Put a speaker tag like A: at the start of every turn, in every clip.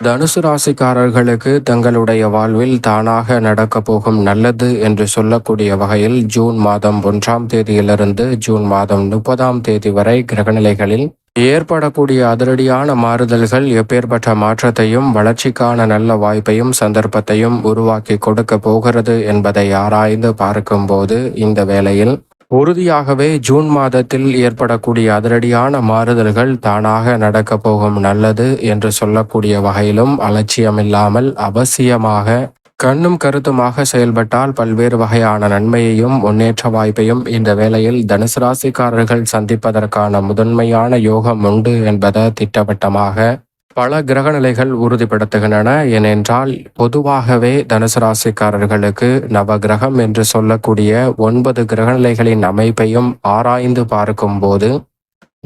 A: தனுசு ராசிக்காரர்களுக்கு தங்களுடைய வாழ்வில் தானாக நடக்கப் போகும் நல்லது என்று சொல்லக்கூடிய வகையில் ஜூன் மாதம் ஒன்றாம் தேதியிலிருந்து ஜூன் மாதம் முப்பதாம் தேதி வரை கிரகநிலைகளில் ஏற்படக்கூடிய அதிரடியான மாறுதல்கள் எப்பேற்பட்ட மாற்றத்தையும் வளர்ச்சிக்கான நல்ல வாய்ப்பையும் சந்தர்ப்பத்தையும் உருவாக்கி கொடுக்க போகிறது என்பதை ஆராய்ந்து பார்க்கும்போது இந்த வேளையில் உறுதியாகவே ஜூன் மாதத்தில் ஏற்படக்கூடிய அதிரடியான மாறுதல்கள் தானாக நடக்கப் போகும் நல்லது என்று சொல்லக்கூடிய வகையிலும் அலட்சியமில்லாமல் அவசியமாக கண்ணும் கருத்துமாக செயல்பட்டால் பல்வேறு வகையான நன்மையையும் முன்னேற்ற வாய்ப்பையும் இந்த வேளையில் தனுசு ராசிக்காரர்கள் சந்திப்பதற்கான முதன்மையான யோகம் உண்டு என்பதை திட்டவட்டமாக பல கிரகநிலைகள் உறுதிப்படுத்துகின்றன. ஏனென்றால் பொதுவாகவே தனுசு ராசிக்காரர்களுக்கு நவகிரகம் என்று சொல்லக்கூடிய ஒன்பது கிரகநிலைகளின் அமைப்பையும் ஆராய்ந்து பார்க்கும்போது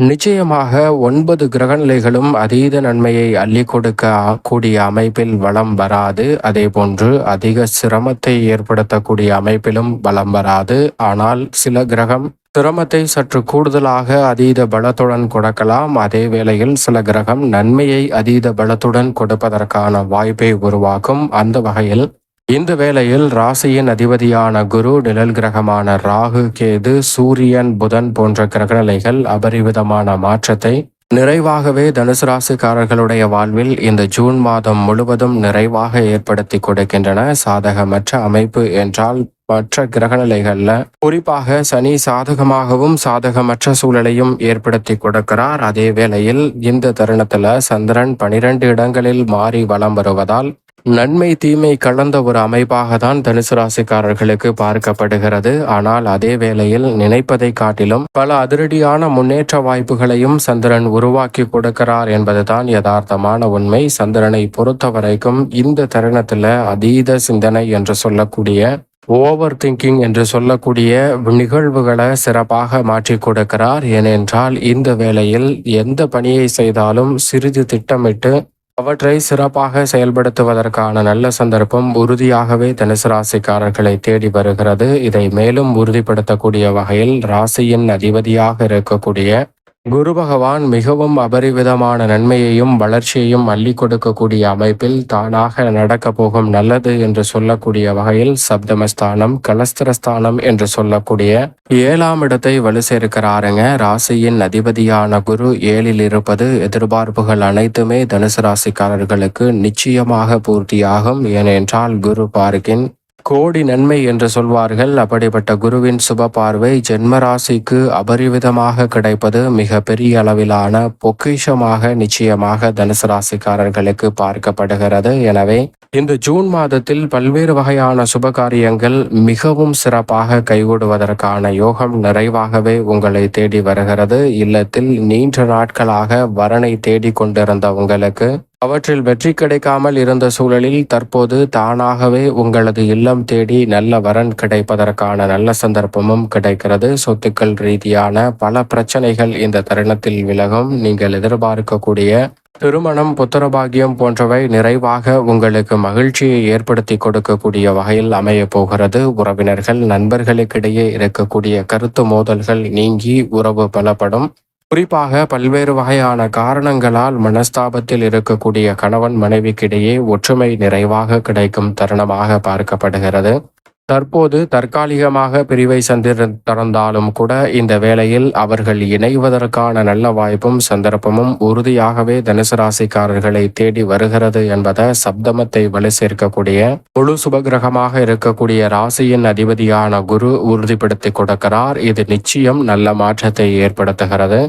A: நிச்சயமாக ஒன்பது கிரகநிலைகளும் அதீத நன்மையை அள்ளி கொடுக்க கூடிய அமைப்பில் வளம் வராது. அதே போன்று அதிக சிரமத்தை ஏற்படுத்தக்கூடிய அமைப்பிலும் வளம் வராது. ஆனால் சில கிரகம் சிரமத்தை சற்று கூடுதலாக அதீத பலத்துடன் கொடுக்கலாம். அதே வேளையில் சில கிரகம் நன்மையை அதீத பலத்துடன் கொடுப்பதற்கான வாய்ப்பை உருவாக்கும். அந்த வகையில் இந்த வேளையில் ராசியின் அதிபதியான குரு நிழல் கிரகமான ராகு கேது சூரியன் புதன் போன்ற கிரகநிலைகள் அபரிவிதமான மாற்றத்தை நிறைவாகவே தனுசு ராசிக்காரர்களுடைய வாழ்வில் இந்த ஜூன் மாதம் முழுவதும் நிறைவாக ஏற்படுத்தி கொடுக்கின்றன. சாதகமற்ற அமைப்பு என்றால் மற்ற கிரகநிலைகள்ல குறிப்பாக சனி சாதகமாகவும் சாதகமற்ற சூழலையும் ஏற்படுத்தி கொடுக்கிறார். அதே வேளையில் இந்த தருணத்துல சந்திரன் பனிரெண்டு இடங்களில் மாறி வலம் வருவதால் நன்மை தீமை கலந்த ஒரு அமைப்பாக தான் தனுசு ராசிக்காரர்களுக்கு பார்க்கப்படுகிறது. ஆனால் அதே வேளையில் நினைப்பதை காட்டிலும் பல அதிரடியான முன்னேற்ற வாய்ப்புகளையும் சந்திரன் உருவாக்கி கொடுக்கிறார் என்பதுதான் யதார்த்தமான உண்மை. சந்திரனை பொறுத்த வரைக்கும் இந்த தருணத்துல அதீத சிந்தனை என்று சொல்லக்கூடிய ஓவர் திங்கிங் என்று சொல்லக்கூடிய நிகழ்வுகளை சிறப்பாக மாற்றி கொடுக்கிறார். ஏனென்றால் இந்த வேளையில் எந்த பணியை செய்தாலும் சிறிது திட்டமிட்டு அவற்றை சிறப்பாக செயல்படுத்துவதற்கான நல்ல சந்தர்ப்பம் உறுதியாகவே தனுசு ராசிக்காரர்களை தேடி வருகிறது. இதை மேலும் உறுதிப்படுத்தக்கூடிய வகையில் ராசியின் அதிபதியாக இருக்கக்கூடிய குரு பகவான் மிகவும் அபரிவிதமான நன்மையையும் வளர்ச்சியையும் அள்ளி கொடுக்கக்கூடிய அமைப்பில் தானாக நடக்க போகும் நல்லது என்று சொல்லக்கூடிய வகையில் சப்தமஸ்தானம் கலஸ்திரஸ்தானம் என்று சொல்லக்கூடிய ஏழாம் இடத்தை வலு சேர்க்கிறாருங்க. ராசியின் அதிபதியான குரு ஏழில் இருப்பது எதிர்பார்ப்புகள் அனைத்துமே தனுசு ராசிக்காரர்களுக்கு நிச்சயமாக பூர்த்தியாகும். ஏனென்றால் குரு பார்க்கின் கோடி நன்மை என்று சொல்வார்கள். அப்படிப்பட்ட குருவின் சுப பார்வை ஜென்மராசிக்கு அபரிவிதமாக கிடைப்பது மிக பெரிய அளவிலான பொக்கிஷமாக நிச்சயமாக தனுசு ராசிக்காரர்களுக்கு பார்க்கப்படுகிறது. எனவே இந்த ஜூன் மாதத்தில் பல்வேறு வகையான சுப காரியங்கள் மிகவும் சிறப்பாக கைகூடுவதற்கான யோகம் நிறைவாகவே உங்களை தேடி வருகிறது. இல்லத்தில் நீண்ட நாட்களாக வரனை தேடி கொண்டிருந்த உங்களுக்கு அவற்றில் வெற்றி கிடைக்காமல் இருந்த சூழலில் தற்போது தானாகவே உங்களது இல்லம் தேடி நல்ல வரன் கிடைப்பதற்கான நல்ல சந்தர்ப்பமும் கிடைக்கிறது. சொத்துக்கள் ரீதியான பல பிரச்சனைகள் இந்த தருணத்தில் விலகும். நீங்கள் எதிர்பார்க்கக்கூடிய திருமணம் புத்திரபாகியம் போன்றவை நிறைவாக உங்களுக்கு மகிழ்ச்சியை ஏற்படுத்தி கொடுக்கக்கூடிய வகையில் அமைய போகிறது. உறவினர்கள் நண்பர்களுக்கிடையே இருக்கக்கூடிய கருத்து மோதல்கள் நீங்கி உறவு பலப்படும். குறிப்பாக பல்வேறு வகையான காரணங்களால் மனஸ்தாபத்தில் இருக்கக்கூடிய கணவன் மனைவிக்கிடையே ஒற்றுமை நிறைவாக கிடைக்கும் தருணமாக பார்க்கப்படுகிறது. தற்போது தற்காலிகமாக பிரிவை சந்திருந்தாலும் கூட இந்த வேளையில் அவர்கள் இணைவதற்கான நல்ல வாய்ப்பும் சந்தர்ப்பமும் உறுதியாகவே தனுசு ராசிக்காரர்களை தேடி வருகிறது என்பதை சப்தமத்தை வலு சேர்க்கக்கூடிய முழு சுபகிரகமாக இருக்கக்கூடிய ராசியின் அதிபதியான குரு உறுதிப்படுத்தி கொடுக்கிறார். இது நிச்சயம் நல்ல மாற்றத்தை ஏற்படுத்துகிறது.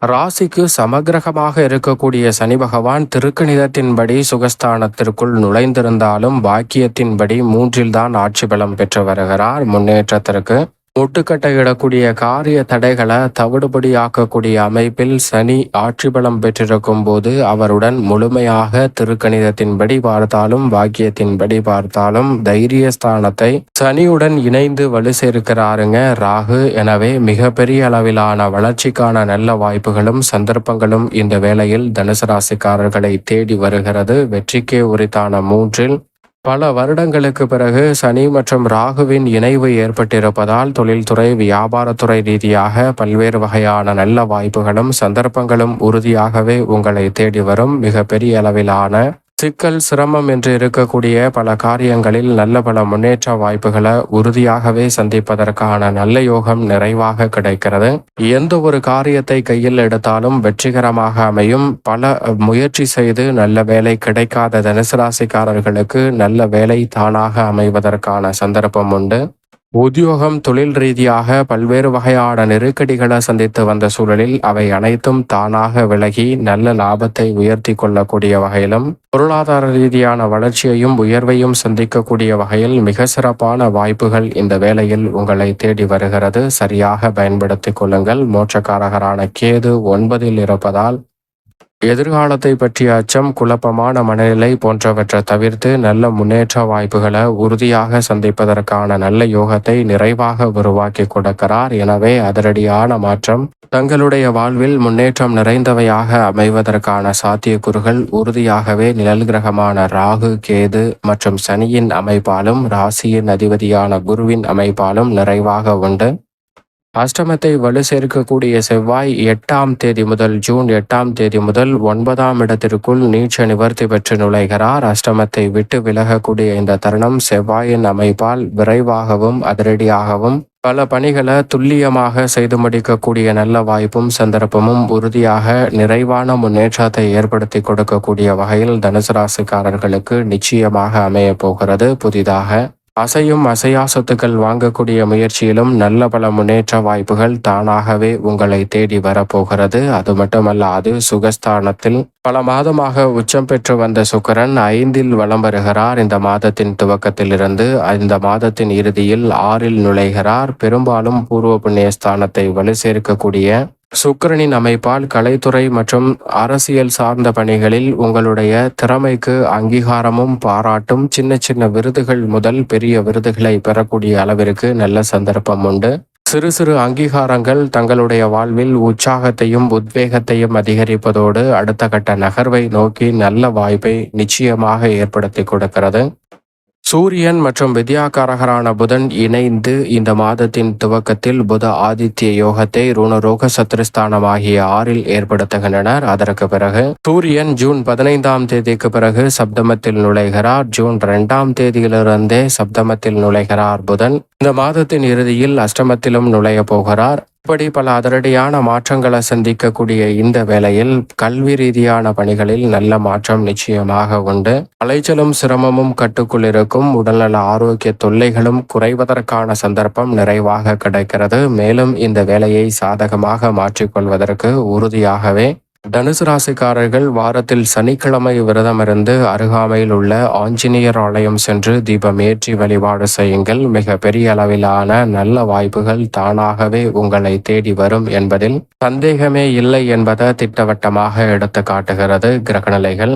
A: ராசிக்கு சமகிரகமாக இருக்கக்கூடிய சனி பகவான் திருக்கணிதத்தின்படி சுகஸ்தானத்திற்குள் நுழைந்திருந்தாலும் பாக்கியத்தின்படி மூன்றில்தான் ஆட்சி பலம் பெற்று வருகிறார். முன்னேற்றத்திற்கு முட்டுக்கட்டையிடக்கூடிய காரிய தடைகளை தவிடுபடியாக்கக்கூடிய அமைப்பில் சனி ஆட்சி பலம் பெற்றிருக்கும் போது அவருடன் முழுமையாக திருக்கணிதத்தின்படி பார்த்தாலும் வாக்கியத்தின்படி பார்த்தாலும் தைரியஸ்தானத்தை சனியுடன் இணைந்து வலு சேர்க்கிறாருங்க ராகு. எனவே மிகப்பெரிய அளவிலான வளர்ச்சிக்கான நல்ல வாய்ப்புகளும் சந்தர்ப்பங்களும் இந்த வேளையில் தனுசு ராசிக்காரர்களை தேடி வருகிறது. வெற்றிக்கே உரித்தான மூன்றில் பல வருடங்களுக்கு பிறகு சனி மற்றும் ராகுவின் இணைவு ஏற்பட்டிருப்பதால் தொழில்துறை வியாபாரத்துறை ரீதியாக பல்வேறு வகையான நல்ல வாய்ப்புகளும் சந்தர்ப்பங்களும் உறுதியாகவே உங்களை தேடி வரும் மிக பெரிய அளவிலான சிக்கல் சிரமம் என்று இருக்கக்கூடிய பல காரியங்களில் நல்ல பல முன்னேற்ற வாய்ப்புகளை உறுதியாகவே சந்திப்பதற்கான நல்ல யோகம் நிறைவாக கிடைக்கிறது. எந்த ஒரு காரியத்தை கையில் எடுத்தாலும் வெற்றிகரமாக அமையும். பல முயற்சி செய்து நல்ல வேலை கிடைக்காத தனுசு ராசிக்காரர்களுக்கு நல்ல வேலை தானாக அமைவதற்கான சந்தர்ப்பம் உண்டு. உத்தியோகம் தொழில் ரீதியாக பல்வேறு வகையான நெருக்கடிகளை சந்தித்து வந்த சூழலில் அவை அனைத்தும் தானாக விலகி நல்ல லாபத்தை உயர்த்தி கொள்ளக்கூடிய வகையிலும் பொருளாதார ரீதியான வளர்ச்சியையும் உயர்வையும் சந்திக்கக்கூடிய வகையில் மிக சிறப்பான வாய்ப்புகள் இந்த வேளையில் உங்களை தேடி வருகிறது. சரியாக பயன்படுத்திக் கொள்ளுங்கள். மோட்சக்காரகரான கேது ஒன்பதில் இருப்பதால் எதிர்காலத்தை பற்றிய அச்சம் குழப்பமான மனநிலை போன்றவற்றை தவிர்த்து நல்ல முன்னேற்ற வாய்ப்புகளை உறுதியாக சந்திப்பதற்கான நல்ல யோகத்தை நிறைவாக உருவாக்கி கொடுக்கிறார். எனவே அதிரடியான மாற்றம் தங்களுடைய வாழ்வில் முன்னேற்றம் நிறைந்தவையாக அமைவதற்கான சாத்தியக்கூறுகள் உறுதியாகவே நிழல் கிரகமான ராகு கேது மற்றும் சனியின் அமைப்பாலும் ராசியின் அதிபதியான குருவின் அமைப்பாலும் நிறைவாக உண்டு. அஷ்டமத்தை வலு சேர்க்கக்கூடிய செவ்வாய் எட்டாம் தேதி முதல் ஜூன் எட்டாம் தேதி முதல் ஒன்பதாம் இடத்திற்குள் நீச்ச நிவர்த்தி பெற்று நுழைகிறார். அஷ்டமத்தை விட்டு விலகக்கூடிய இந்த தருணம் செவ்வாயின் அமைப்பால் விரைவாகவும் அதிரடியாகவும் பல பணிகளை துல்லியமாக செய்து முடிக்கக்கூடிய நல்ல வாய்ப்பும் சந்தர்ப்பமும் உறுதியாக நிறைவான முன்னேற்றத்தை ஏற்படுத்தி கொடுக்கக்கூடிய வகையில் தனுசு ராசிக்காரர்களுக்கு நிச்சயமாக அமைய போகிறது. புதிதாக அசையும் அசையா சொத்துக்கள் வாங்கக்கூடிய முயற்சியிலும் நல்ல பல முன்னேற்ற வாய்ப்புகள் தானாகவே உங்களை தேடி வரப்போகிறது. அது மட்டுமல்லாது சுகஸ்தானத்தில் பல மாதமாக உச்சம் பெற்று வந்த சுக்கரன் ஐந்தில் வலம் வருகிறார். இந்த மாதத்தின் துவக்கத்திலிருந்து இந்த மாதத்தின் இறுதியில் ஆறில் நுழைகிறார். பெரும்பாலும் பூர்வ புண்ணிய ஸ்தானத்தை வலு சேர்க்கக்கூடிய சுக்கரனின் அமைப்பால் கலைத்துறை மற்றும் அரசியல் சார்ந்த பணிகளில் உங்களுடைய திறமைக்கு அங்கீகாரமும் பாராட்டும் சின்ன சின்ன விருதுகள் முதல் பெரிய விருதுகளை பெறக்கூடிய அளவிற்கு நல்ல சந்தர்ப்பம் உண்டு. சிறு சிறு அங்கீகாரங்கள் தங்களுடைய வாழ்வில் உற்சாகத்தையும் உத்வேகத்தையும் அதிகரிப்பதோடு அடுத்த கட்ட நகர்வை நோக்கி நல்ல வாய்ப்பை நிச்சயமாக ஏற்படுத்தி கொடுக்கிறது. சூரியன் மற்றும் வித்யாகாரகரான புதன் இணைந்து இந்த மாதத்தின் துவக்கத்தில் புத ஆதித்ய யோகத்தை ருணரோக சத்ருஸ்தானம் ஆகிய ஆறில் ஏற்படுத்துகின்றனர். அதற்கு பிறகு சூரியன் ஜூன் பதினைந்தாம் தேதிக்கு பிறகு சப்தமத்தில் நுழைகிறார். ஜூன் இரண்டாம் தேதியிலிருந்தே சப்தமத்தில் நுழைகிறார் புதன். இந்த மாதத்தின் இறுதியில் அஷ்டமத்திலும் நுழைய போகிறார். இப்படி பல அதிரடியான மாற்றங்களை சந்திக்கக்கூடிய இந்த வேளையில் கல்வி ரீதியான பணிகளில் நல்ல மாற்றம் நிச்சயமாக உண்டு. அலைச்சலும் சிரமமும் கட்டுக்குள் இருக்கும். உடல்நல ஆரோக்கிய தொல்லைகளும் குறைவதற்கான சந்தர்ப்பம் நிறைவாக கிடைக்கிறது. மேலும் இந்த வேலையை சாதகமாக மாற்றிக்கொள்வதற்கு உறுதியாகவே தனுசு ராசிக்காரர்கள் வாரத்தில் சனிக்கிழமை விரதமிருந்து அருகாமையில் உள்ள ஆஞ்சநேயர் ஆலயம் சென்று தீபம் ஏற்றி வழிபாடு செய்யுங்கள். மிக பெரிய அளவிலான நல்ல வாய்ப்புகள் தானாகவே உங்களை தேடி வரும் என்பதில் சந்தேகமே இல்லை என்பதை திட்டவட்டமாக எடுத்து காட்டுகிறது கிரகநிலைகள்.